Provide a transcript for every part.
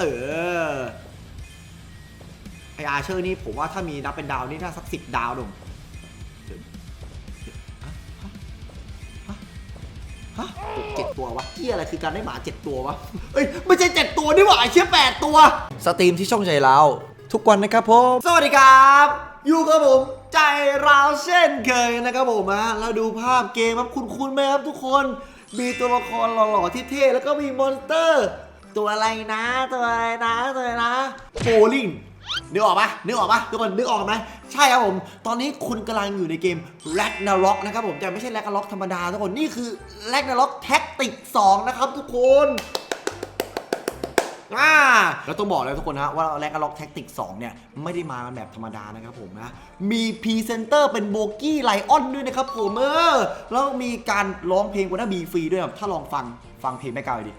เออไออาเชอร์นี่ผมว่าถ้ามีนับเป็นดาวนี่น่าสักสิบดาวหนุ่มฮะฮะฮะหกเจ็ดตัววะเที่ยอะไรคือการได้หมาเจ็ดตัววะเอ้ยไม่ใช่เจ็ดตัวนี่หว่าไอเชี่ยแปดตัว สตรีมที่ช่องใจเราทุกวันนะครับผมสวัสดีครับอยู่กับผมใจราวเช่นเคยนะครับผมฮะเราดูภาพเกมครับคุณคุณไหมครับทุกคน มีตัวละครหล่อๆที่เท่แล้วก็มีมอนสเตอร์ ตัวอะไรนะตัวอะไรนะตัวอะไรนะโบลิงนึกออกปะนึกออกปะทุกคนนึกออกไหมใช่ครับผม ตอนนี้คุณกำลังอยู่ในเกม Ragnarok นะครับผมแต่ไม่ใช่ Ragnarok ธรรมดาทุกคนนี่คือ Ragnarok Tactic 2 นะครับทุกคนอ่าแล้วต้องบอกเลยทุกคนนะว่าแลกล็อกแท็กติก2เนี่ย ไม่ได้มากันแบบธรรมดานะครับผมนะ มีพรีเซนเตอร์เป็นโบกี้ไลออนด้วยนะครับผมเออแล้วมีการร้องเพลงวันน้าบีฟรีด้วยถ้าลองฟังฟังเพลงแม่กาวดิ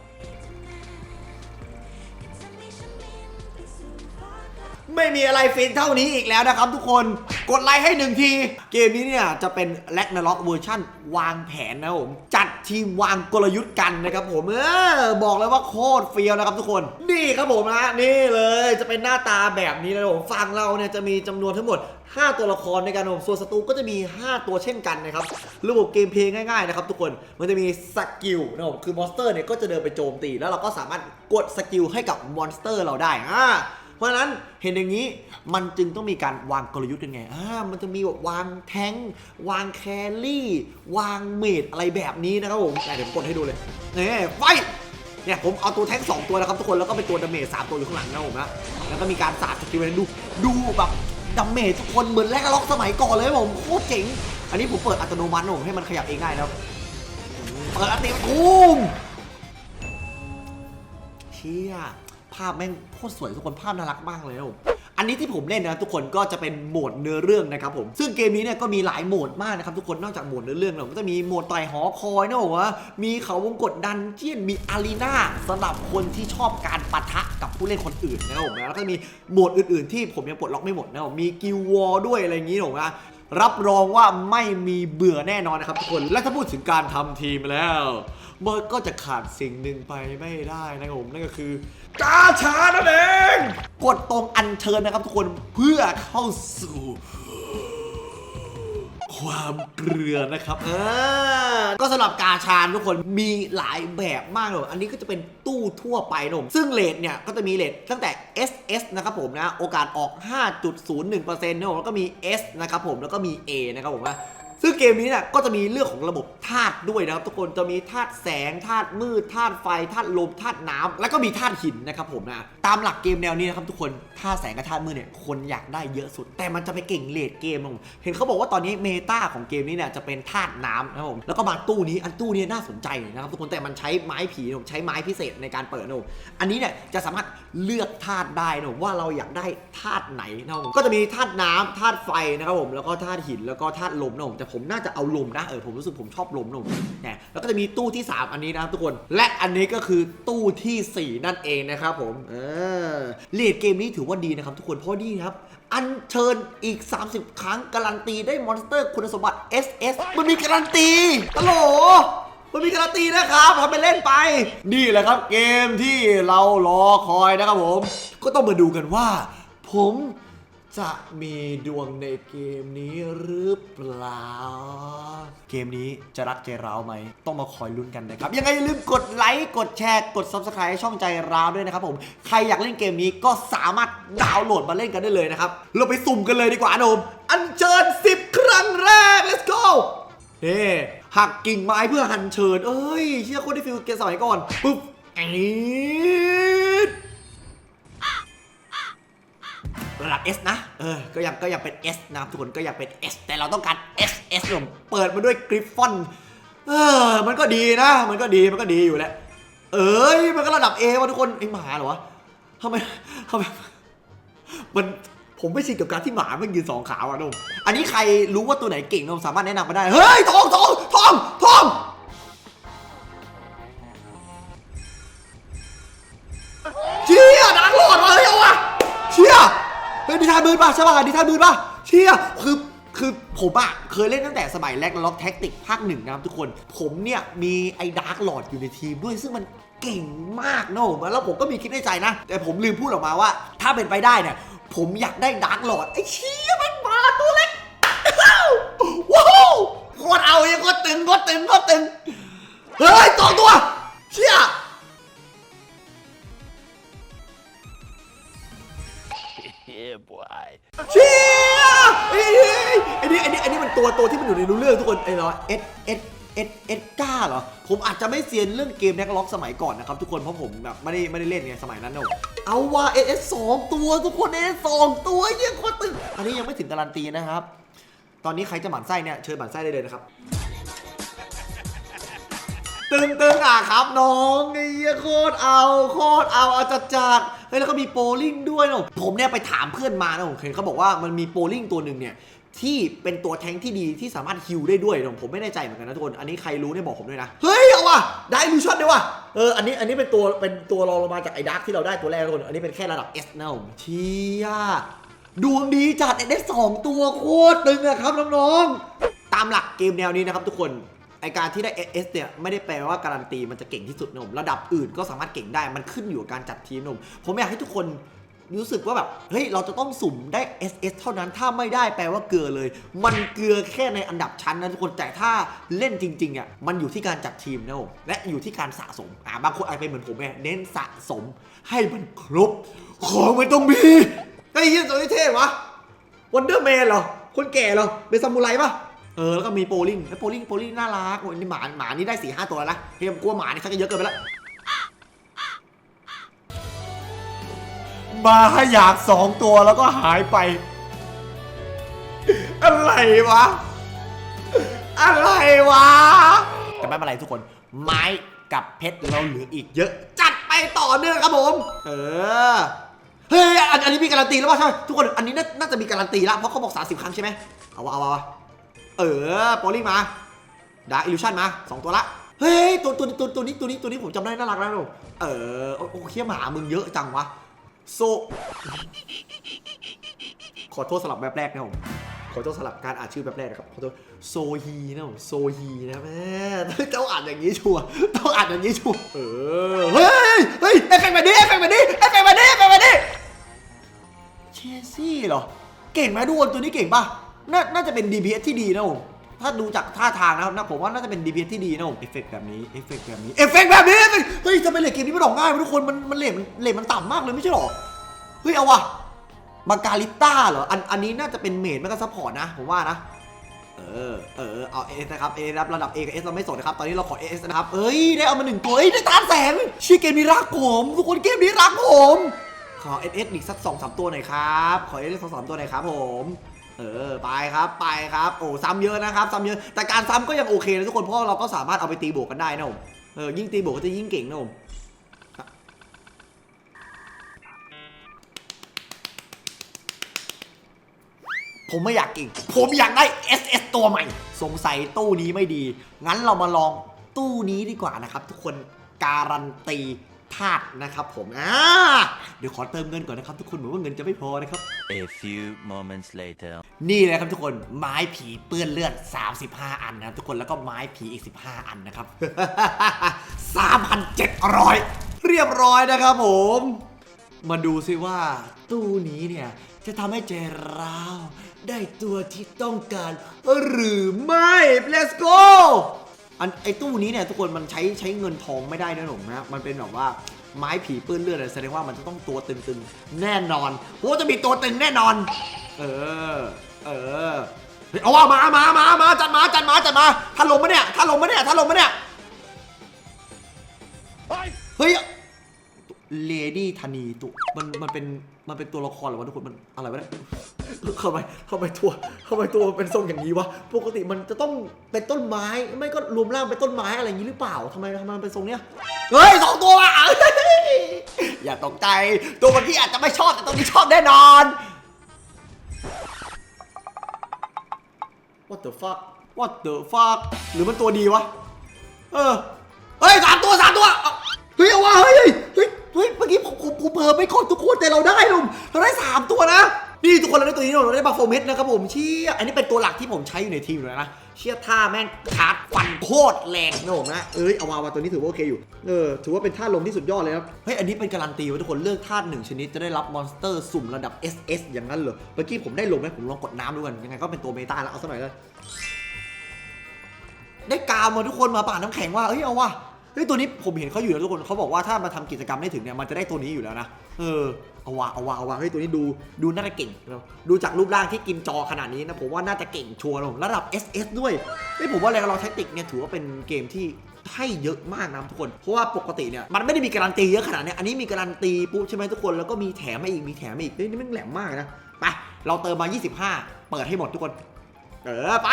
ไม่มีอะไรฟินเท่านี้อีกแล้วนะครับทุกคนกดไลค์ให้หนึ่งที เกมนี้เนี่ยจะเป็นแลกนาล็อกเวอร์ชั่นวางแผนนะผม จัดทีมวางกลยุทธ์กันนะครับผม เออ บอกเลยว่าโคตรเฟี้ยวนะครับทุกคน นี่ครับผมนะนี่เลยจะเป็นหน้าตาแบบนี้นะครับผมฝั่งเราเนี่ยจะมีจำนวนทั้งหมด 5 ตัวละครในการผมส่วนศัตรูก็จะมี 5 ตัวเช่นกันนะครับระบบเกมเพลย์ง่ายๆนะครับทุกคนมันจะมีสกิลนะครับผมคือมอนสเตอร์เนี่ยก็จะเดินไปโจมตี แล้วเราก็สามารถกดสกิลให้กับมอนสเตอร์เราได้อ่า เพราะฉะนั้นเห็นอย่างนี้มันจึงต้องมีการวางกลยุทธ์กันไงอ่ามันจะมีแบบวางแทงวางแครี่ วางเมดอะไรแบบนี้นะครับผมอ่เดี๋ยวผมกดให้ดูเลยนี่ไฟเนี่ยผมเอาตัวแทงค์สองตัวนะครับทุกคนแล้วก็เป็นตัวดาเมจสามตัวอยู่ข้างหลังนะผมนะแล้วก็มีการสาดสกิลให้ดูดูแบบดาเมจทุกคนเหมือนแรกล็อกสมัยก่อนเลยผมโคตรเจ๋ง อันนี้ผมเปิดอัตโนมัติผมให้มันขยับเองได้นะเปิดอัตโนมัติตูมเชี่ยาพแม่งโคตรสวยทุกคนภาพน่ารักมากเลยอันนี้ที่ผมเล่นนะทุกคนก็จะเป็นโหมดเนื้อเรื่องนะครับผมซึ่งเกมนี้เนี่ยก็มีหลายโหมดมากนะครับทุกคนนอกจากโหมดเนื้อเรื่องแล้วก็จะมีโหมดไต่หอคอยนะมว่ามีเขาวงกดดันเจียนมีอารีนาสำหรับคนที่ชอบการปะทะกับผู้เล่นคนอื่นนะครับผมแล้วก็มีโหมดอื่น ๆ ที่ผมยังปลดล็อกไม่หมดนะผมมีกิลวอลด้วยอะไรอย่างนี้ผมนะ รับรองว่าไม่มีเบื่อแน่นอนนะครับทุกคน และถ้าพูดถึงการทำทีมแล้วเบิร์ดก็จะขาดสิ่งหนึ่งไปไม่ได้นะครับผม นั่นก็คือกาชานั่นเอง กดตรงอันเชิญนะครับทุกคนเพื่อเข้าสู่ ความเกลือนะครับเออก็สำหรับกาชาทุกคนมีหลายแบบมากเลยอันนี้ก็จะเป็นตู้ทั่วไปนะผมซึ่งเลทเนี่ยก็จะมีเลทตั้งแต่ SS นะครับผมนะ โอกาสออก 5.01%นะผมแล้วก็มี S นะครับผมแล้วก็มี A นะครับผมนะ ซึ่งเกมนี้เนี่ยก็จะมีเรื่องของระบบธาตุด้วยนะครับ ทุกคนจะมีธาตุแสงธาตุมืดธาตุไฟธาตุลมธาตุน้ำแล้วก็มีธาตุหินนะครับผมนะตามหลักเกมแนวนี้นะครับทุกคนธาตุแสงกับธาตุมืดเนี่ยคนอยากได้เยอะสุด แต่มันจะไปเก่งเลดเกมนะผมเห็นเขาบอกว่าตอนนี้เมตาของเกมนี้เนี่ยจะเป็นธาตุน้ำนะครับผมแล้วก็มาตู้นี้อันตู้นี้น่าสนใจนะครับทุกคนแต่มันใช้ไม้ผีนะผมใช้ไม้พิเศษในการเปิดนะผมอันนี้เนี่ยจะสามารถเลือกธาตุได้นะผมว่าเราอยากได้ธาตุไหนนะผมก็จะมีธาตุน้ำธาตุไฟนะครับผมแล้วก็ธาตุหินแล้วก็ธาตุลมนะผมแต่ผมน่าจะเอาลมนะเออผมรู้สึกผมชอบลมนะผมเนี่ยแล้วก็จะมีตู้ที่ 3 อันนี้นะครับทุกคน และอันนี้ก็คือตู้ทีสี่ 4 นั่นเองนะครับผมเออเลดเกมนี้ถือว่าดีนะครับทุกคนเพราะนี่ครับอันเชิญอีก 30 ครั้งการันตีได้มอนสเตอร์คุณสมบัติ SS มันมีการันตีฮัลโหลมันมีการันตีนะครับทำไปเล่นไป นี่แหละครับเกมที่เรารอคอยนะครับผม ก็ต้องมาดูกันว่า ผม จะมีดวงในเกมนี้หรือเปล่า เกมนี้จะรักใจเราไหม ต้องมาคอยลุ้นกันนะครับ ยังไงอย่าลืมกดไลค์ กดแชร์ กด subscribe ให้ช่องใจเราด้วยนะครับผม ใครอยากเล่นเกมนี้ก็สามารถดาวน์โหลดมาเล่นกันได้เลยนะครับ เราไปสุ่มกันเลยดีกว่านม อันเชิญ 10 ครั้งแรก let's go เฮ้หักกิ่งไม้เพื่อหันเชิญ เอ้ย เชื่อคนที่ฟิลเกมสมัยก่อน ปุ๊บอีด ระดับ S นะ เออ ก็ยังก็ยังเป็น S นะครับทุกคนก็ยังเป็น S แต่เราต้องการ S S ผมเปิดมาด้วยกริฟฟอน เออ มันก็ดีนะ มันก็ดี มันก็ดีอยู่แหละ เอ้ย มันก็ระดับ A วะทุกคนไอหมาเหรอวะทำไมทำไม มัน ผมไม่ชินกับการที่หมามันยืนสองขาว่ะนุ่มอันนี้ใครรู้ว่าตัวไหนเก่งนุ่มสามารถแนะนำมาได้ เฮ้ยทองทองทองทอง ใช่ป่ะดิท่านมือป่ะเชี่ยคือคือผมอะเคยเล่นตั้งแต่สมัยแรกล็อกแท็กติกภาคหนึ่งนะครับทุกคน ผมเนี่ยมีไอ้ดาร์กหลอดอยู่ในทีมด้วยซึ่งมันเก่งมากนะผมแล้วผมก็มีคิดในใจนะ แต่ผมลืมพูดออกมาว่า ถ้าเป็นไปได้เนี่ยผมอยากได้ดาร์กหลอดไอ้เชี่ยมันมาตัวเล็กว้าวโคตรเอายังโคตรตึงโคตรตึงโคตรตึงเฮ้ยสองตัวเชี่ย yeah, boy. เชี่ยเอ้ย เอ้ยไอ้นี่ไอ้นี่ไอ้นี่มันตัวตัวที่มันอยู่ในรู้เรื่องทุกคนไอ้เหรอเอสเอสเอสเอสก้าเหรอ ผมอาจจะไม่เซียนเรื่องเกมแน็กล็อกสมัยก่อนนะครับทุกคนเพราะผมแบบไม่ได้ไม่ได้เล่นไงสมัยนั้นเนอะเอาว่าเอสสองตัวทุกคนเอสสองตัวเยี่ยโคตรตึงอันนี้ยังไม่ถึงการันตีนะครับ ตอนนี้ใครจะหมั่นไส้เนี่ยเชิญหมั่นไส้ได้เลยนะครับ ตึงตึงอะครับน้องไอ้เหี้ยโคตรเอาโคตรเอาเอาจัดจัดเฮ้ยแล้วก็มีโปลลิงด้วยนะผมเนี่ยไปถามเพื่อนมานะผมเห็นเขาบอกว่ามันมีโปลลิงตัวหนึ่งเนี่ยที่เป็นตัวแทงที่ดีที่สามารถฮิลได้ด้วยนะผมไม่แน่ใจเหมือนกันนะทุกคนอันนี้ใครรู้เนี่ยบอกผมด้วยนะ เฮ้ยเอาว่ะได้ลูชั่นด้วยว่ะเอออันนี้อันนี้เป็นตัวเป็นตัวรองลงมาจากไอ้ดาร์กที่เราได้ตัวแรกทุกคนอันนี้เป็นแค่ระดับ S นะผมเชี่ยดวงดีจัดได้สองตัวโคตรตึงอะครับน้องๆตามหลักเกมแนวนี้นะครับทุกคน ไอการที่ได้ SS เนี่ยไม่ได้แปลว่าการันตีมันจะเก่งที่สุดนะผมระดับอื่นก็สามารถเก่งได้มันขึ้นอยู่กับการจัดทีมนะผมผมอยากให้ทุกคนรู้สึกว่าแบบเฮ้ยเราจะต้องสุ่มได้ SS เท่านั้นถ้าไม่ได้แปลว่าเกลือเลย มันเกลือแค่ในอันดับชั้นนะทุกคนแต่ถ้าเล่นจริงๆอะมันอยู่ที่การจัดทีมนะผมและอยู่ที่การสะสมอ่าบางคนอาจจะเป็นเหมือนผมเน้นสะสมให้มันครบของมันต้องมีไอ้เหี้ยตัวนี้เท่วะวันเดอร์แมนเหรอคนแก่เหรอเป็นซามูไรปะ เออแล้วก็มีโปลิงแล้วโปลิงโปลิงน่ารักโอ้ยนี่หมาหมานี่ได้สี่ห้าตัวแล้วนะเฮ้ยผมกลัวหมานี่ชักจะเยอะเกินไปแล้วมาอยากสองตัวแล้วก็หายไป อะไรวะ อะไรวะแต่ไม่เป็นไรทุกคน ไม้กับเพชรเราเหลืออีกเยอะ จัดไปต่อเนื่องครับผม เออเฮ้ยอันอันนี้มีการันตีแล้วป่ะใช่ไหมทุกคนอันนี้น่าน่าจะมีการันตีแล้วเพราะเขาบอก 30 ครั้งใช่ไหมเอาวะเอาวะ เอาวะเออโปลิงมาดาร์อิลูชันมาสองตัวละเฮ้ยตัวตัวตัวตัวนี้ตัวนี้ตัวนี้ผมจำได้น่ารักแล้วเออโอ้โอเขี้ยหมามึงเยอะจังวะโซขอโทษสลับแบบแรกนะผมขอโทษสลับการอ่านชื่อแบบแรกนะครับขอโทษโซฮีนะผมโซฮีนะแม่ต้องอ่านอย่างนี้ชัวร์ต้องอ่านอย่างนี้ชัวร์เออเฮ้ยเฮ้ยเอฟเฟกต์แบบนี้เอฟเฟกต์แบบนี้เอฟเฟกต์แบบนี้เอฟเฟกต์แบบนี้เชซี่เหรอเก่งไหมทุกคนตัวนี้เก่งป่ะ นาน่าจะเป็น DPS ที่ดีนะผมถ้าดูจากท่าทางนะครับนะผมว่าน่าจะเป็น DPS ที่ดีนะผมเอฟเฟกต์แบบนี้เอฟเฟกต์แบบนี้เอฟเฟกต์แบบนี้เฮ้ยจะเป็นเหล็กเกมนี้ไม่ดอกง่ายไหมทุกคนมันมันเหล็กมันเหล็กมันต่ำมากเลยไม่ใช่หรอเฮ้ยเอาวะมาการิต้าเหรออันอันนี้น่าจะเป็นเมดไม่ก็ซัพพอร์ตนะผมว่านะเออเออเอาเอสนะครับเอรับระดับ A กับ S เราไม่สนนะครับตอนนี้เราขอ S นะครับเอ้ยได้เอามาหนึ่งตัวเอ้ยได้ตามแสงชื่อเกมนี้รักผมทุกคนเกมนี้รักผมขอ S S อีกสักสองสามตัวหน่อยครับขอ S S สองสามตัวหน่อยครับผม เออไปครับไปครับโอ้ซ้ำเยอะนะครับซ้ำเยอะแต่การซ้ำก็ยังโอเคนะทุกคนเพราะเราก็สามารถเอาไปตีบวกกันได้นะผมเออยิ่งตีบวกก็จะยิ่งเก่งนะผมผมไม่อยากเก่ง ผมอยากได้ SS ตัวใหม่ สงสัยตู้นี้ไม่ดี งั้นเรามาลองตู้นี้ดีกว่านะครับ ทุกคนการันตี ธาตุนะครับผมอ่าเดี๋ยวขอเติมเงินก่อนนะครับทุกคนเหมือนว่าเงินจะไม่พอนะครับ A few moments later. นี่เลยครับทุกคนไม้ผีเปื้อนเลือด 35 อันนะครับทุกคนแล้วก็ไม้ผีอีก 15 อันนะครับ 3,700 เรียบร้อยนะครับผม มาดูซิว่าตู้นี้เนี่ย จะทำให้ใจร้าว ได้ตัวที่ต้องการหรือไม่ let's go อันไอตู้นี้เนี่ยทุกคนมันใช้ใช้เงินทองไม่ได้ด้วยหนุ่มนะมันเป็นแบบว่าไม้ผีเปื้อนเลือดอะแสดงว่ามันจะต้องตัวตึงๆ แน่นอนโอ้จะมีตัวตึงแน่นอน เออ เออเฮ้ยเอาว่ามามามามาจัดมาจัดมาจัดมาถ้าลงมาเนี่ยถ้าลงมาเนี่ยถ้าลงมาเนี่ยเฮ้ยเลดี้ธนีตุมันมันเป็นมันเป็นตัวละครเหรอวะทุกคนมันอะไรวะเนี่ย เข้าไปเข้าไปตัวเข้าไปตัวเป็นทรงอย่างนี้วะปกติมันจะต้องเป็นต้นไม้ไม่ก็รวมร่างเป็นต้นไม้อะไรอย่างนี้หรือเปล่าทำไมทำไมมันเป็นทรงเนี้ยเฮ้ยสองตัวว่ะอย่าตกใจตัวเมื่อกี้อาจจะไม่ชอบแต่ตัวนี้ชอบแน่นอน What the fuck What the fuck หรือมันตัวดีวะเออเฮ้ยสามตัวสามตัวเฮ้ยเอาวะเฮ้ยเฮ้ยเฮ้ยเมื่อกี้ผมผมผมเผลอไปกดทุกคนแต่เราได้ลุงเราได้สามตัวนะ นี่ทุกคนเราได้ตัวนี้เราได้บาโฟเมสนะครับผมเชี่ยอันนี้เป็นตัวหลักที่ผมใช้อยู่ในทีมอยู่แล้วนะเชี่ยท่าแม่งชาร์จฟันโคตรแรงนะผมนะเอ้ยเอาวาวาตัวนี้ถือว่าโอเคอยู่เออถือว่าเป็นท่าลมที่สุดยอดเลยครับเฮ้ยอันนี้เป็นการันตีไว้ทุกคนเลือกท่าหนึ่งชนิดจะได้รับมอนสเตอร์สุ่มระดับ SS อย่างนั้นเหรอเมื่อกี้ผมได้ลมไหมผมลองกดน้ำดูกันยังไงก็เป็นตัวเมตาแล้วเอาสักหน่อยเลยได้กาวมาทุกคนมาป่าน้ำแข็งว่าเอ้ยเอาว่ะ เฮ้ยตัวนี้ผมเห็นเขาอยู่นะทุกคนเขาบอกว่าถ้ามาทำกิจกรรมได้ถึงเนี่ยมันจะได้ตัวนี้อยู่แล้วนะเออเอาว่ะเอาว่ะเอาว่ะเฮ้ยตัวนี้ดูดูน่าจะเก่ง ดูจากรูปร่างที่กินจอขนาดนี้นะผมว่าน่าจะเก่งชัวร์นะผมระดับ SS ด้วยเฮ้ยผมว่าแรงเราแท็กติกเนี่ยถือว่าเป็นเกมที่ให้เยอะมากนะทุกคน เพราะว่าปกติเนี่ยมันไม่ได้มีการันตีเยอะขนาดเนี้ยอันนี้มีการันตีปุ๊บใช่ไหมทุกคนแล้วก็มีแถมมาอีกมีแถมมาอีกเฮ้ยนี่มันแหลมมากนะไปเราเติมมา 25 เปิดให้หมดทุกคน เออไป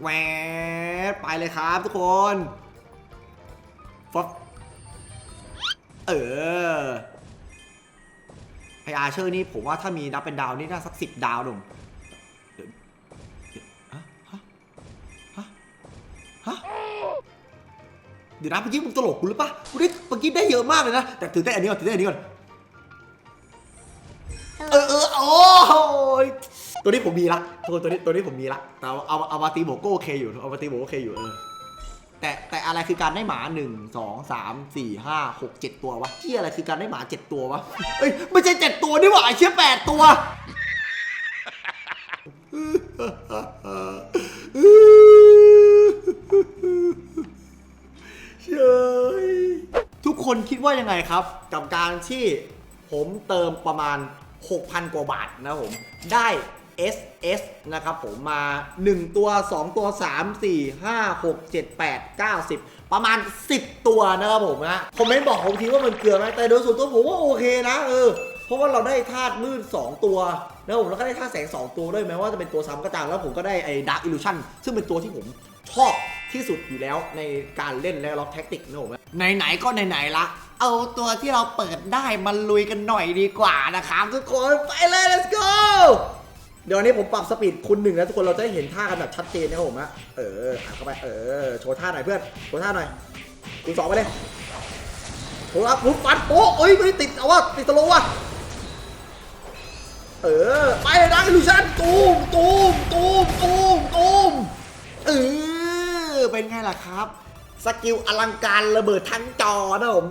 แหวดไปเลยครับทุกคน ฟอบเออไออาเชอร์นี่ผมว่าถ้ามีนับเป็นดาวนี่น่าสักสิบดาวหนุ่มเดี๋ยวฮะฮะฮะเดี๋ยวนะเมื่อกี้มึงตลกกูหรือปะกูได้เมื่อกี้ได้เยอะมากเลยนะ แต่ถือได้อันนี้ก่อนถือได้อันนี้ก่อน เออเออโอ้ยตัวนี้ผมมีละตัวตัวนี้ตัวนี้ผมมีละ แต่เอาเอาเอามาตีโบก็โอเคอยู่ เอามาตีโบก็โอเคอยู่เออ แต่แต่อะไรคือการได้หมาหนึ่งสองสามสี่ห้าหกเจ็ดตัววะที่อะไรคือการได้หมาเจ็ดตัววะเอ้ยไม่ใช่เจ็ดตัวนี่หว่าไอ้เชี่ยแปดตัวเชยทุกคนคิดว่ายังไงครับ กับการที่ผมเติมประมาณ 6,000 กว่าบาทนะผม ได้ SS นะครับผมมา 1 ตัว 2 ตัว 3 4 5 6 7 8 9 10 ประมาณ 10 ตัวนะครับผมนะคอมเมนต์บอกผมทีว่ามันเกลือไหมแต่โดยส่วนตัวผมว่าโอเคนะเออเพราะว่าเราได้ธาตุมืด2 ตัวนะผมแล้วก็ได้ธาตุแสง 2 ตัวด้วยแม้ว่าจะเป็นตัวซ้ำก็ตามแล้วผมก็ได้ไอ้ดาร์กอิลูชันซึ่งเป็นตัวที่ผมชอบที่สุดอยู่แล้วในการเล่นและล็อกแท็กติกนะผมไหนๆก็ไหนๆละเอาตัวที่เราเปิดได้มาลุยกันหน่อยดีกว่านะครับทุกคนไปเลย let's go เดี๋ยววันนี้ผมปรับสปีดคุณหนึ่งแล้วทุกคนเราจะได้เห็นท่ากันแบบชัดเจนนะครับผมนะเอออะเข้าไปเออโชว์ท่าหน่อยเพื่อนโชว์ท่าหน่อยคุณสองไปเลยโชว์อัพปุ๊บฟันโป๊ะเอ้ยไม่ติดเอาว่าติดตะโลว่ะเออไปดังอิลูชันตูมตูมตูมตูมตูมเออเป็นไงล่ะครับ สกิลอลังการระเบิดทั้งจอนะผม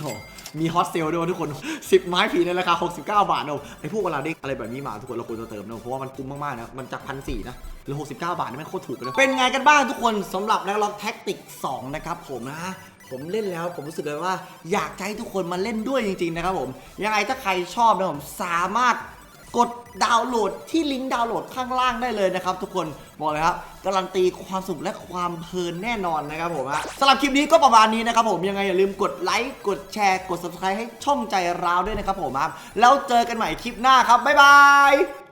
โอ้ มีฮอตเซลด้วยทุกคน 10 ไม้ผีในราคา 69 บาทนะไอพวกเวลาได้อะไรแบบนี้มาทุกคนเราควรจะเติมนะเพราะว่ามันคุ้มมากๆนะมันจากพันสี่นะหรือ 69 บาทนี่มันโคตรถูกเลยนะเป็นไงกันบ้างทุกคนสำหรับนักล็อกแท็กติก 2 นะครับผมนะผมเล่นแล้วผมรู้สึกเลยว่าอยากให้ทุกคนมาเล่นด้วยจริงๆนะครับผมยังไงถ้าใครชอบนะผมสามารถ กดดาวน์โหลดที่ลิงก์ดาวน์โหลดข้างล่างได้เลยนะครับ ทุกคนบอกเลยครับการันตีความสุขและความเพลินแน่นอนนะครับผมฮะสำหรับคลิปนี้ก็ประมาณนี้นะครับผมยังไงอย่าลืมกดไลค์กดแชร์กด subscribe ให้ช่องใจราวด้วยนะครับผมครับแล้วเจอกันใหม่คลิปหน้าครับบ๊ายบาย